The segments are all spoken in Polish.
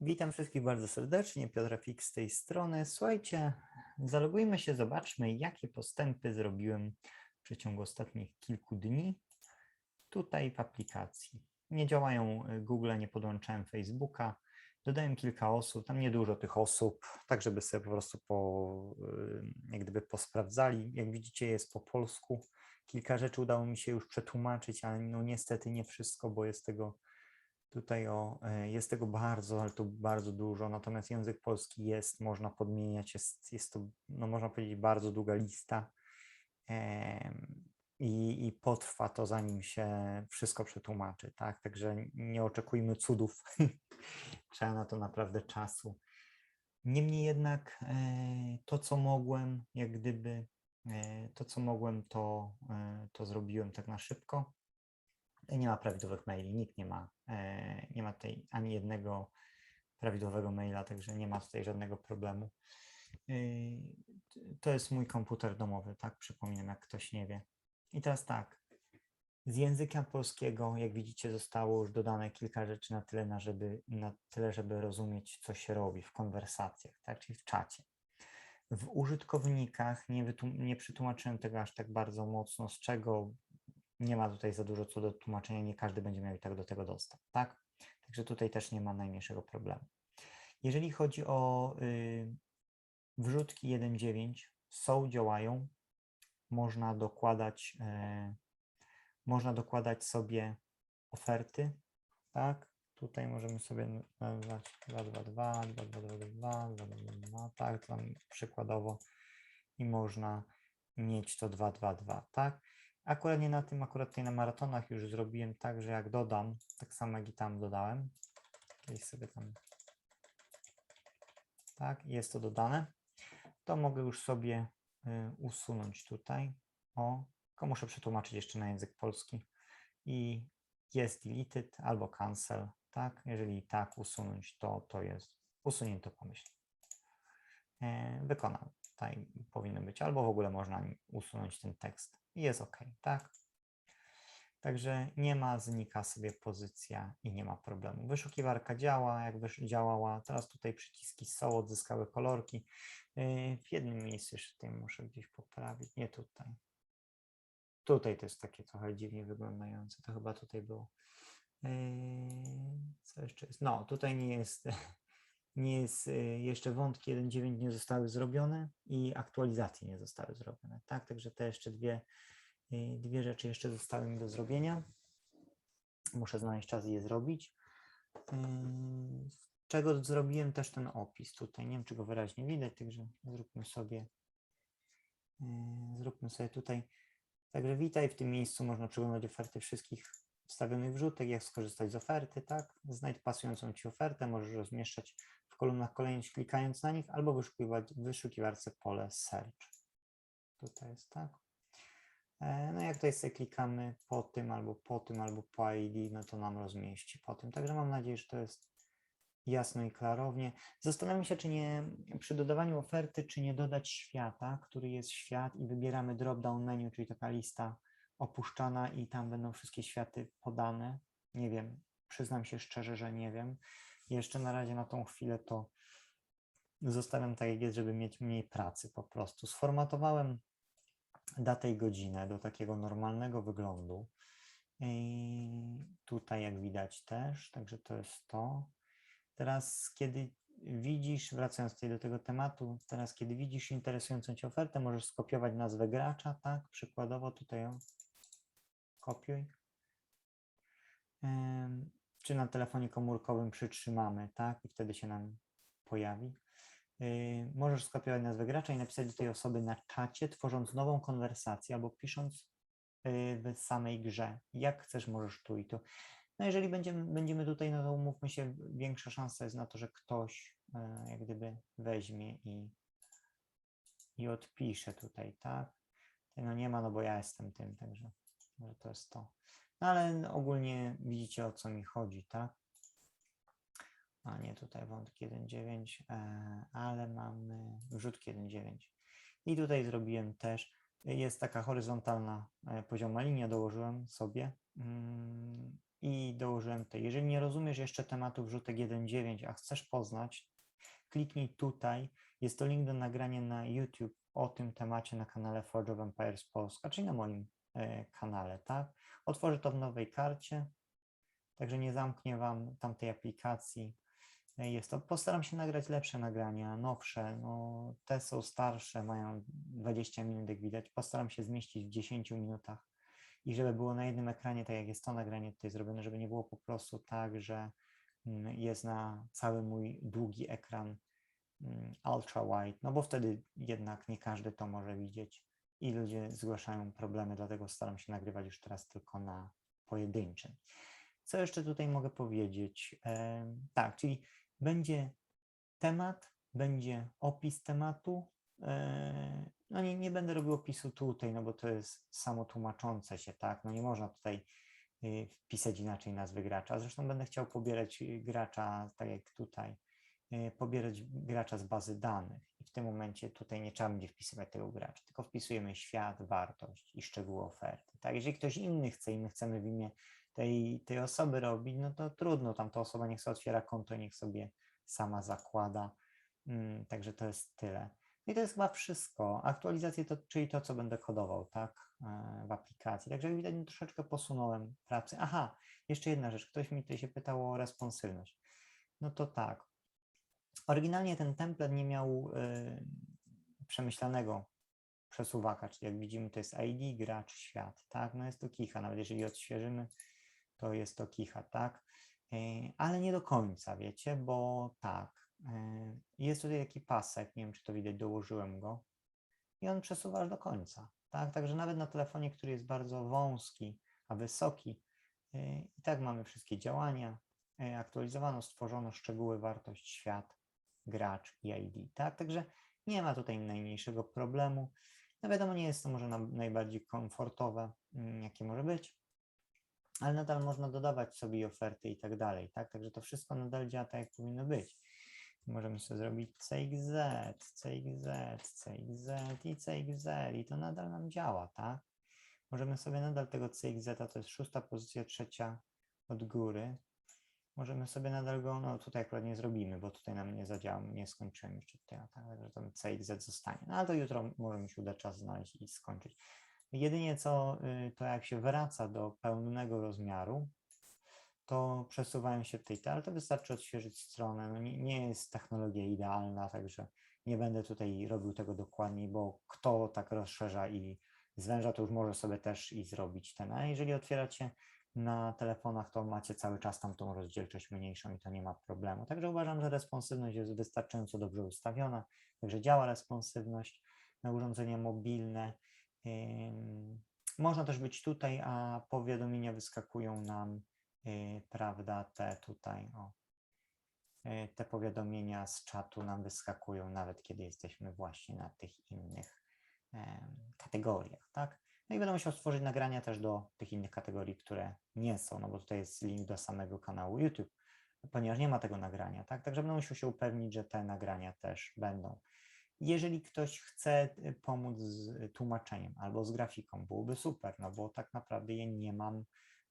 Witam wszystkich bardzo serdecznie, Piotr Fix z tej strony. Słuchajcie, zalogujmy się, zobaczmy, jakie postępy zrobiłem w przeciągu ostatnich kilku dni tutaj w aplikacji. Nie działają y, Google, nie podłączałem Facebooka, dodałem kilka osób, tam niedużo tych osób, tak żeby sobie po prostu po, y, jak gdyby posprawdzali. Jak widzicie jest po polsku, kilka rzeczy udało mi się już przetłumaczyć, ale no niestety nie wszystko, bo jest tego Tutaj o, e, jest tego bardzo, ale to bardzo dużo, natomiast język polski jest, można podmieniać, jest, jest to, no można powiedzieć, bardzo długa lista i, i potrwa to, zanim się wszystko przetłumaczy, tak? Także nie oczekujmy cudów, trzeba na to naprawdę czasu. Niemniej jednak e, to, co mogłem, jak gdyby, e, to, co mogłem, to, to zrobiłem tak na szybko. Nie ma prawidłowych maili, nikt nie ma, e, nie ma tutaj ani jednego prawidłowego maila, także nie ma tutaj żadnego problemu. E, To jest mój komputer domowy, tak? Przypominam, jak ktoś nie wie. I teraz tak. Z języka polskiego, jak widzicie, zostało już dodane kilka rzeczy na tyle, na, żeby, na tyle żeby rozumieć, co się robi w konwersacjach, tak? czyli w czacie. W użytkownikach nie, nie przetłumaczyłem tego aż tak bardzo mocno, z czego nie ma tutaj za dużo co do tłumaczenia, nie każdy będzie miał i tak do tego dostęp, tak? Także tutaj też nie ma najmniejszego problemu. Jeżeli chodzi o y, wrzutki 1.9, są, działają, można dokładać, e, można dokładać sobie oferty, tak? Tutaj możemy sobie nazwać 222, 2222, 222, tak, tam przykładowo i można mieć to 222, tak? Akurat nie na tym, akurat tutaj na maratonach już zrobiłem tak, że jak dodam, tak samo jak i tam dodałem, gdzieś sobie tam, tak, jest to dodane, to mogę już sobie y, usunąć tutaj, o, tylko muszę przetłumaczyć jeszcze na język polski. I jest deleted albo cancel, tak, jeżeli tak usunąć, to to jest usunięto pomyślnie. E, Wykonam, tutaj powinno być, albo w ogóle można usunąć ten tekst i jest ok, tak? Także nie ma, znika sobie pozycja i nie ma problemu. Wyszukiwarka działa, jak wysz- działała. Teraz tutaj przyciski są, odzyskały kolorki. Yy, W jednym miejscu jeszcze tutaj muszę gdzieś poprawić. Nie tutaj. Tutaj to jest takie trochę dziwnie wyglądające. To chyba tutaj było. Yy, Co jeszcze jest? No, tutaj nie jest, nie jest yy, jeszcze wątki 1.9 nie zostały zrobione i aktualizacje nie zostały zrobione. Tak, także te jeszcze dwie, yy, dwie rzeczy jeszcze zostały mi do zrobienia. Muszę znaleźć czas i je zrobić. Z czego zrobiłem też ten opis tutaj. Nie wiem, czy go wyraźnie widać, także zróbmy sobie, zróbmy sobie tutaj. Także witaj, w tym miejscu można przeglądać oferty wszystkich wstawionych wrzutek, jak skorzystać z oferty, tak? Znajdź pasującą Ci ofertę, możesz rozmieszczać w kolumnach kolejność klikając na nich, albo wyszukiwać w wyszukiwarce pole search. Tutaj jest, tak? E, No jak tutaj sobie klikamy po tym, albo po tym, albo po ID, no to nam rozmieści po tym. Także mam nadzieję, że to jest jasno i klarownie. Zastanawiam się, czy nie przy dodawaniu oferty, czy nie dodać świata, który jest świat i wybieramy drop-down menu, czyli taka lista opuszczana i tam będą wszystkie światy podane. Nie wiem, przyznam się szczerze, że nie wiem. Jeszcze na razie na tą chwilę to zostawiam tak jak jest, żeby mieć mniej pracy po prostu. Sformatowałem datę i godzinę do takiego normalnego wyglądu. I tutaj jak widać też, także to jest to. Teraz, kiedy widzisz, wracając tutaj do tego tematu, teraz, kiedy widzisz interesującą Cię ofertę, możesz skopiować nazwę gracza, tak? Przykładowo tutaj o, kopiuj. Em, Czy na telefonie komórkowym przytrzymamy, tak? I wtedy się nam pojawi. Yy, Możesz skopiować nazwę gracza i napisać do tej osoby na czacie, tworząc nową konwersację albo pisząc yy, w samej grze. Jak chcesz, możesz tu i tu. No jeżeli będziemy, będziemy tutaj, no to umówmy się, większa szansa jest na to, że ktoś e, jak gdyby weźmie i, i odpisze tutaj, tak? No nie ma, no bo ja jestem tym, także może to jest to. No ale ogólnie widzicie o co mi chodzi, tak? A nie, tutaj wątki 1.9, e, ale mamy wrzutki 1.9. I tutaj zrobiłem też, jest taka horyzontalna e, pozioma linia, dołożyłem sobie. mm, i dołożyłem tutaj. Jeżeli nie rozumiesz jeszcze tematu wrzutek 1.9, a chcesz poznać, kliknij tutaj. Jest to link do nagrania na YouTube o tym temacie na kanale Forge of Empires Polska, czyli na moim kanale, tak? Otworzę to w nowej karcie, także nie zamknie Wam tamtej aplikacji. E, Jest to, postaram się nagrać lepsze nagrania, nowsze, no te są starsze, mają 20 minut, jak widać. Postaram się zmieścić w 10 minutach i żeby było na jednym ekranie, tak jak jest to nagranie tutaj zrobione, żeby nie było po prostu tak, że mm, jest na cały mój długi ekran mm, ultra wide, no bo wtedy jednak nie każdy to może widzieć i ludzie zgłaszają problemy, dlatego staram się nagrywać już teraz tylko na pojedynczym. Co jeszcze tutaj mogę powiedzieć? Tak, czyli będzie temat, będzie opis tematu. No nie, nie będę robił opisu tutaj, no bo to jest samo tłumaczące się, tak? No nie można tutaj y, wpisać inaczej nazwy gracza. Zresztą będę chciał pobierać y, gracza, tak jak tutaj, y, pobierać gracza z bazy danych. Tym momencie tutaj nie trzeba będzie wpisywać tego gracza, tylko wpisujemy świat, wartość i szczegóły oferty. Tak? Jeżeli ktoś inny chce i my chcemy w imię tej, tej osoby robić, no to trudno, tam ta osoba niech sobie otwiera konto, niech sobie sama zakłada. Mm, Także to jest tyle. No I to jest chyba wszystko. Aktualizacje to, czyli to, co będę kodował, tak, e, w aplikacji. Także jak widać, no, troszeczkę posunąłem pracę. Aha, jeszcze jedna rzecz. Ktoś mi tutaj się pytał o responsywność. No to tak. Oryginalnie ten template nie miał y, przemyślanego przesuwaka, czyli jak widzimy, to jest ID, gracz, świat, tak? No jest to kicha, nawet jeżeli odświeżymy, to jest to kicha, tak? Y, Ale nie do końca, wiecie, bo tak, y, jest tutaj taki pasek, nie wiem, czy to widać, dołożyłem go i on przesuwa aż do końca, tak? Także nawet na telefonie, który jest bardzo wąski, a wysoki, i tak mamy wszystkie działania, aktualizowano, stworzono szczegóły, wartość, świat, gracz i ID, tak? Także nie ma tutaj najmniejszego problemu. No wiadomo, nie jest to może najbardziej komfortowe, mm, jakie może być, ale nadal można dodawać sobie oferty i tak dalej, tak? Także to wszystko nadal działa tak, jak powinno być. Możemy sobie zrobić CXZ, CXZ, CXZ i CXZ i to nadal nam działa, tak? Możemy sobie nadal tego CXZ, to jest szósta pozycja, trzecia od góry. Możemy sobie nadal go, no tutaj akurat nie zrobimy, bo tutaj nam nie zadziała, nie skończyłem jeszcze tutaj, tak? Także ten CXZ zostanie. No ale to jutro może mi się uda czas znaleźć i skończyć. Jedynie co, y, to jak się wraca do pełnego rozmiaru, to przesuwają się tutaj te, ale to wystarczy odświeżyć stronę. No nie, nie jest technologia idealna, także nie będę tutaj robił tego dokładniej, bo kto tak rozszerza i zwęża, to już może sobie też i zrobić ten. A jeżeli otwieracie na telefonach, to macie cały czas tam tą rozdzielczość mniejszą i to nie ma problemu. Także uważam, że responsywność jest wystarczająco dobrze ustawiona, także działa responsywność na urządzenia mobilne. Można też być tutaj, a powiadomienia wyskakują nam, yy, prawda, te tutaj, o, yy, te powiadomienia z czatu nam wyskakują, nawet kiedy jesteśmy właśnie na tych innych kategoriach, tak? No i będę musiał stworzyć nagrania też do tych innych kategorii, które nie są, no bo tutaj jest link do samego kanału YouTube, ponieważ nie ma tego nagrania, tak? Także będę musiał się upewnić, że te nagrania też będą. Jeżeli ktoś chce y, pomóc z tłumaczeniem albo z grafiką, byłoby super, no bo tak naprawdę ja nie mam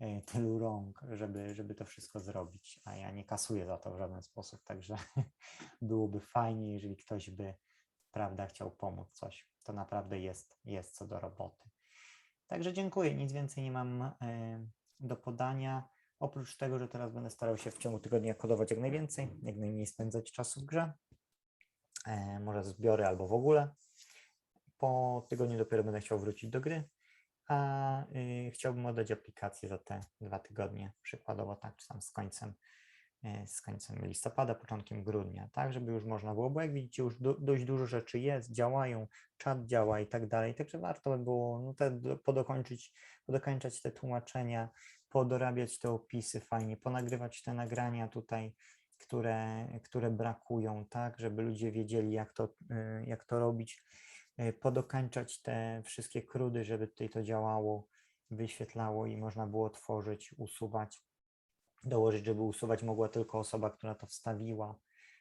y, tylu rąk, żeby, żeby to wszystko zrobić, a ja nie kasuję za to w żaden sposób, także byłoby fajnie, jeżeli ktoś by, prawda, chciał pomóc coś. To naprawdę jest, jest co do roboty. Także dziękuję, nic więcej nie mam e, do podania. Oprócz tego, że teraz będę starał się w ciągu tygodnia kodować jak najwięcej, jak najmniej spędzać czasu w grze. E, Może zbiory albo w ogóle. Po tygodniu dopiero będę chciał wrócić do gry, a y, chciałbym oddać aplikację za te dwa tygodnie, przykładowo tak, czy tam z końcem, z końcem listopada, początkiem grudnia, tak, żeby już można było, bo jak widzicie, już do, dość dużo rzeczy jest, działają, czat działa i tak dalej, także warto by było no, te, do- podokończyć, podokończać te tłumaczenia, podorabiać te opisy fajnie, ponagrywać te nagrania tutaj, które, które brakują, tak, żeby ludzie wiedzieli, jak to, y, jak to robić, y, podokańczać te wszystkie krudy, żeby tutaj to działało, wyświetlało i można było tworzyć, usuwać, dołożyć, żeby usuwać mogła tylko osoba, która to wstawiła.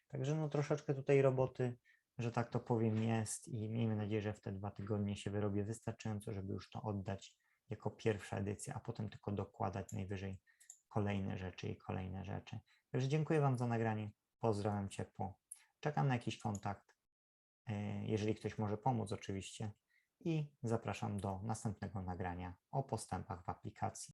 Także no troszeczkę tutaj roboty, że tak to powiem, jest i miejmy nadzieję, że w te dwa tygodnie się wyrobię wystarczająco, żeby już to oddać jako pierwsza edycja, a potem tylko dokładać najwyżej kolejne rzeczy i kolejne rzeczy. Także dziękuję Wam za nagranie. Pozdrawiam ciepło. Czekam na jakiś kontakt, e, jeżeli ktoś może pomóc oczywiście. I zapraszam do następnego nagrania o postępach w aplikacji.